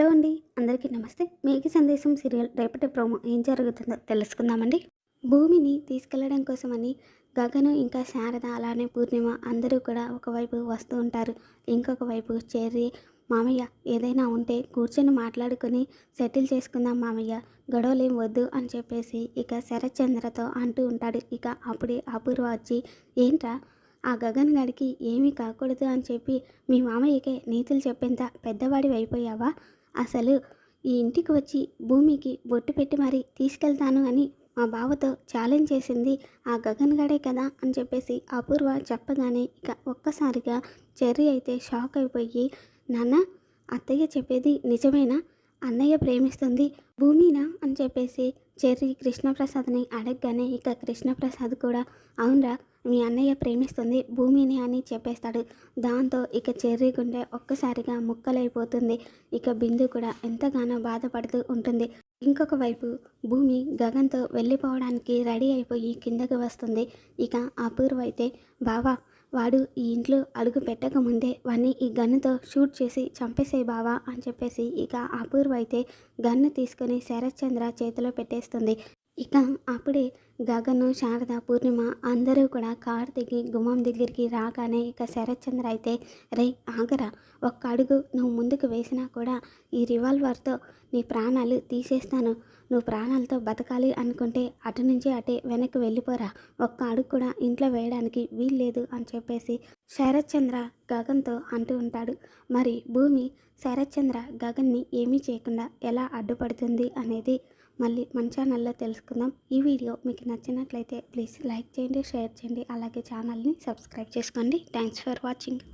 Hello అండి. అందరికీ నమస్తే. మేఘ సందేశం సీరియల్ రేపటి ప్రోమో ఏం జరుగుతుందో తెలుసుకుందామండి. భూమిని తీసుకెళ్ళడం కోసమని గగను ఇంకా శారద అలానే పూర్ణిమ అందరూ కూడా ఒకవైపు వస్తూ ఉంటారు. ఇంకొక వైపు చేరి మామయ్య ఏదైనా ఉంటే కూర్చొని మాట్లాడుకొని సెటిల్ చేసుకుందాం మామయ్య. గొడవలేం వద్దు అని చెప్పేసి ఇక శరత్చంద్రతో అంటూ ఉంటాడు. ఇక అప్పుడే అపూర్వ వచ్చి ఏంట్రా? ఆ గగన్ గడికి ఏమీ కాకూడదు అని చెప్పి మీ మామయ్యకే నీతులు చెప్పేంత పెద్దవాడివి అయిపోయావా అసలు ఈ ఇంటికి వచ్చి భూమికి బొట్టు పెట్టి మరీ తీసుకెళ్తాను అని మా బావతో ఛాలెంజ్ చేసింది ఆ గగన్ గడే కదా అని చెప్పేసి అపూర్వ చెప్పగానే ఇక ఒక్కసారిగా చెర్రీ అయితే షాక్ అయిపోయి నాన్న అత్తయ్య చెప్పేది నిజమేనా? అన్నయ్య ప్రేమిస్తుంది భూమినా అని చెప్పేసి చెర్రీ కృష్ణప్రసాద్ని అడగగానే ఇక కృష్ణప్రసాద్ కూడా అవునరా మీ అన్నయ్య ప్రేమిస్తుంది భూమిని అని చెప్పేస్తాడు. దాంతో ఇక చెర్రీ గుండె ఒక్కసారిగా ముక్కలైపోతుంది. ఇక బిందు కూడా ఎంతగానో బాధపడుతూ ఉంటుంది. ఇంకొక వైపు భూమి గగన్తో వెళ్ళిపోవడానికి రెడీ అయిపోయి కిందకి వస్తుంది. ఇక అపూర్వ అయితే బావా వాడు ఈ ఇంట్లో అడుగు పెట్టక ముందే వాడిని ఈ గన్నుతో షూట్ చేసి చంపేసే బావా అని చెప్పేసి ఇక అపూర్వ అయితే గన్ను తీసుకొని శరత్చంద్ర చేతిలో పెట్టేస్తుంది. ఇక అప్పుడే గగను శారద పూర్ణిమ అందరూ కూడా కారు దిగి గుమ్మం దగ్గరికి రాగానే ఇక శరత్చంద్ర అయితే రే ఆగరా ఒక్క అడుగు నువ్వు ముందుకు వేసినా కూడా ఈ రివాల్వర్తో నీ ప్రాణాలు తీసేస్తాను. నువ్వు ప్రాణాలతో బతకాలి అనుకుంటే అటు నుంచి అటే వెనక్కి వెళ్ళిపోరా. ఒక్క అడుగు కూడా ఇంట్లో వేయడానికి వీల్లేదు అని చెప్పేసి శరత్చంద్ర గగన్తో అంటూ ఉంటాడు. మరి భూమి శరత్చంద్ర గగన్ని ఏమీ చేయకుండా ఎలా అడ్డుపడుతుంది అనేది మళ్ళీ మన ఛానల్లో తెలుసుకుందాం. ఈ వీడియో మీకు నచ్చినట్లయితే ప్లీజ్ లైక్ చేయండి షేర్ చేయండి. అలాగే ఛానల్ని సబ్స్క్రైబ్ చేసుకోండి. Thanks for watching.